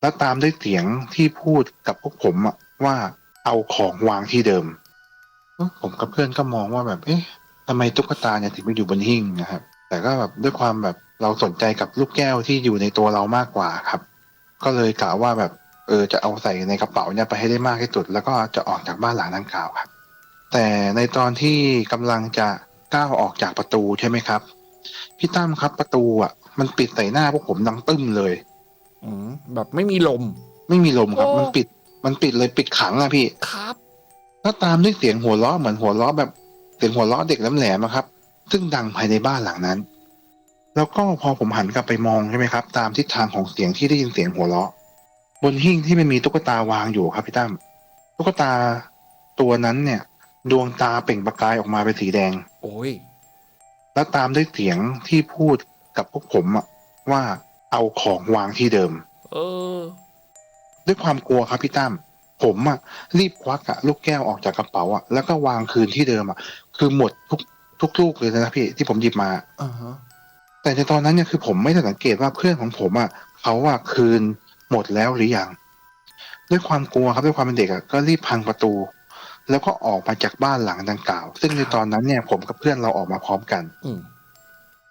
แล้วตามด้วยเสียงที่พูดกับพวกผมอะว่าเอาของวางที่เดิม ผมกับเพื่อนก็มองว่าแบบ เอ๊ะทำไมตุ๊กตาเนี่ยถึงไปอยู่บนหิ้งนะครับ แต่ก็แบบด้วยความแบบเราสนใจกับลูกแก้วที่อยู่ในตัวเรามากกว่าครับ ก็เลยกล่าวว่าแบบ เออจะเอาใส่ในกระเป๋าเนี่ยไปให้ได้มากที่สุด แล้วก็จะออกจากบ้านหลังดังกล่าวครับ แต่ในตอนที่กำลังจะก้าวออกจากประตูใช่ไหมครับ พี่ตั้มครับประตูอะ มันปิดใส่หน้าพวกผมดังตึ้มเลย อืมแบบไม่มีลม ไม่มีลมครับ โอ้ มันปิด มันปิดเลยปิดขังอะพี่ ครับแล้วตามด้วยเสียงหัวเราะเหมือนหัวเราะแบบเสียงหัวเราะเด็กแหลมๆอะครับ ซึ่งดังภายในบ้านหลังนั้น แล้วก็พอผมหันกลับไปมองใช่ไหมครับ ตามทิศทางของเสียงที่ได้ยินเสียงหัวเราะ บนหิ้งที่มันมีตุ๊กตาวางอยู่ครับพี่ตั้มตุ๊กตาตัวนั้นเนี่ย ดวงตาเปล่งประกายออกมาเป็นสีแดง โอ้ยแล้วตามด้วยเสียงที่พูดกับพวกผมอะว่า เอาของวางที่เดิม เออ ด้วยความกลัวครับพี่ตั้มผมอะรีบควักอะลูกแก้วออกจากกระเป๋าอะแล้วก็วางคืนที่เดิมอะคือหมดทุกทุกลูกเลยนะพี่ที่ผมหยิบมาอ่าฮะแต่ในตอนนั้นเนี่ยคือผมไม่ได้สังเกตว่าเพื่อนของผมอะเขาอะคืนหมดแล้วหรือยังด้วยความกลัวครับด้วยความเป็นเด็กอะก็รีบพังประตู แล้วก็ออกมาจากบ้านหลังดังกล่าว ซึ่งในตอนนั้นเนี่ยผมกับเพื่อนเราออกมาพร้อมกัน อืม